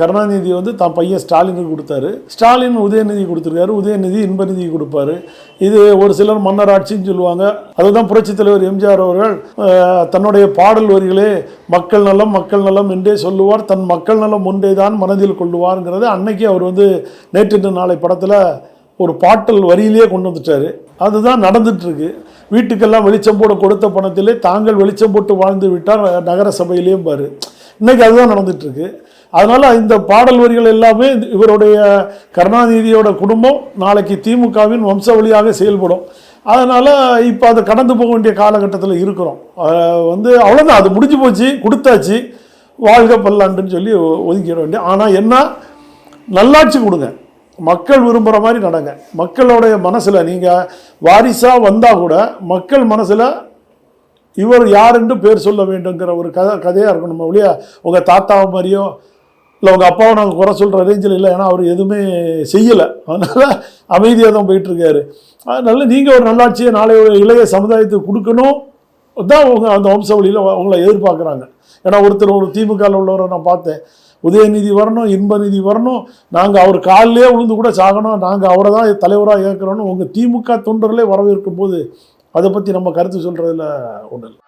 கருணாநிதி வந்து தான் பையன் ஸ்டாலினுக்கு கொடுத்தாரு. ஸ்டாலின் உதயநிதி கொடுத்துருக்காரு. உதயநிதி இன்பநிதி கொடுப்பாரு. இது ஒரு சிலர் மன்னர் ஆட்சின்னு சொல்லுவாங்க. அதுதான் புரட்சித் தலைவர் எம்ஜிஆர் அவர்கள் தன்னுடைய பாடல் வரிகளே மக்கள் நலம் மக்கள் நலம் என்றே சொல்லுவார். தன் மக்கள் நலம் ஒன்றே தான் மனதில் கொள்ளுவார்ங்கிறது அன்னைக்கு அவர் வந்து நேற்று நாளை படத்தில் ஒரு பாட்டல் வரியிலேயே கொண்டு வந்துட்டார். அதுதான் நடந்துட்டுருக்கு. வீட்டுக்கெல்லாம் வெளிச்சம் போட கொடுத்த பணத்திலே தாங்கள் வெளிச்சம் போட்டு வாழ்ந்து விட்டார் நகர சபையிலேயும் பாரு. இன்றைக்கி அதுதான் நடந்துகிட்ருக்கு அதனால் இந்த பாடல் வரிகள் எல்லாமே இவருடைய கருணாநிதியோட குடும்பம் நாளைக்கு திமுகவின் வம்சவழியாக செயல்படும். அதனால் இப்போ அதை கடந்து போக வேண்டிய காலகட்டத்தில் இருக்கிறோம். வந்து அவ்வளோதான் அது முடிஞ்சு போச்சு கொடுத்தாச்சு. வாழ்க பல்லாண்டுன்னு சொல்லி ஒதுக்கிட வேண்டிய ஆனால் என்ன? நல்லாட்சி கொடுங்க. மக்கள் விரும்புகிற மாதிரி நடங்க. மக்களுடைய மனசில் நீங்கள் வாரிசாக வந்தால் கூட மக்கள் மனசில் இவர் யார் என்று பேர் சொல்ல வேண்டுங்கிற ஒரு கதை கதையாக இருக்கணும் ஒழிய உங்கள் தாத்தாவை மாதிரியோ இல்லை உங்கள் அப்பாவை நாங்கள் குறை சொல்கிற ரேஞ்சில் இல்லை ஏன்னா அவர் எதுவுமே செய்யலை. அதனால் அமைதியாக தான் போயிட்டுருக்காரு. அதனால நீங்கள் ஒரு நல்லாட்சியை நாளை ஒரு இளைய சமுதாயத்துக்கு கொடுக்கணும். தான் அவங்க அந்த வம்சவழியில் உங்களை எதிர்பார்க்குறாங்க. ஏன்னா ஒருத்தர் ஒரு திமுகவில் உள்ளவரை நான் பார்த்தேன். உதயநிதி வரணும் இன்பநிதி வரணும். நாங்கள் அவர் காலிலே விழுந்து கூட சாகணும். நாங்கள் அவரை தான் தலைவராக ஏற்கிறோன்னு உங்கள் திமுக தொண்டர்களே வரவேற்கும் போது அதை பற்றி நம்ம கருத்து சொல்கிறதுல ஒன்றும் இல்லை.